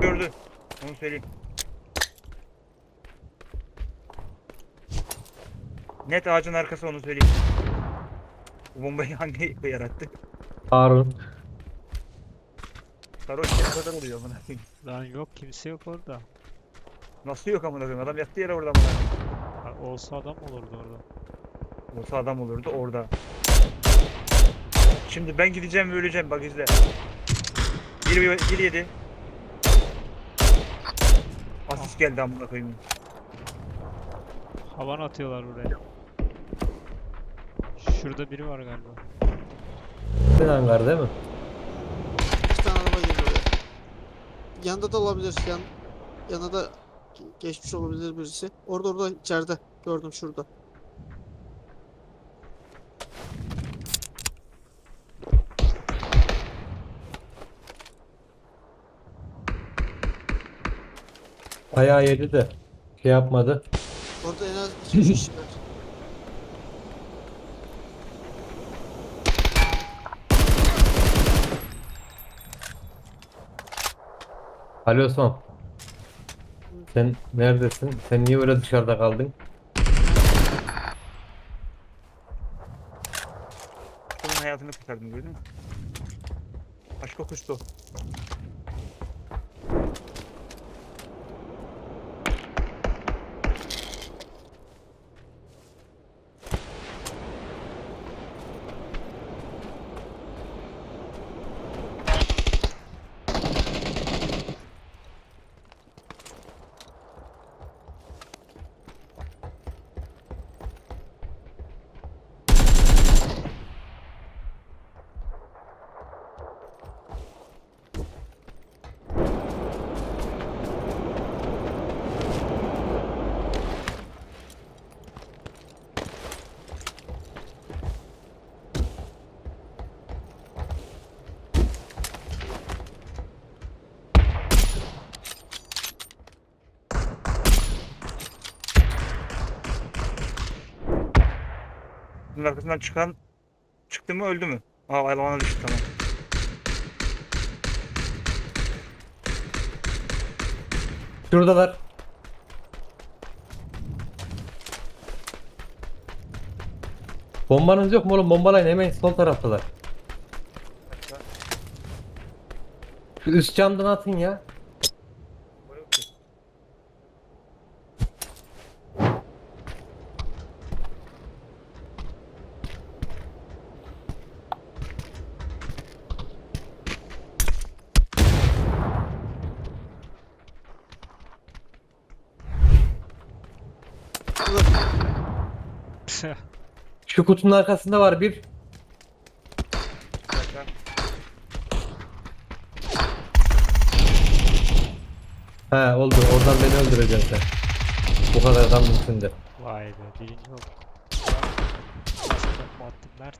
Gördü. Onu söyleyeyim. Net ağacın arkası onu söyleyeyim. Bu bombayı hangi yarattı? Harun. Sarhoş ne kadar oluyor amına koyayım. Lan yok kimse yok orada. Nasıl yok amına koyayım? Adam yattı yere orada amına koyayım. Ha, olsa adam olurdu orada. Olsa adam olurdu orada. Şimdi ben gideceğim ve öleceğim bak izle. Bir, bir yedi. Asist geldi amına koyayım. Havan atıyorlar buraya. Şurada biri var galiba. Sen hangar değil mi? İki tane araba geliyor. Yanında da olabilir. Yan, yanına da ge- geçmiş olabilir birisi. Orada orada içeride. Gördüm şurada. Ayağı yedi de şey yapmadı. Orada en az iki kişi var. Ali Osman. Sen neredesin? Sen niye öyle dışarıda kaldın? Onun hayatını kurtardım gördün mü? Aşk kuştu. Bunun arkasından çıkan çıktı mı öldü mü? Aa alana düştü tamam. Şuradalar. Bombanız yok mu oğlum? Bombalayın hemen sol taraftalar. Şu üst camdan atın ya. Şu kutunun arkasında var bir. He oldu. Oradan beni öldüreceksin. Bu kadar adam üstünde. Vay be birinci attım Mert.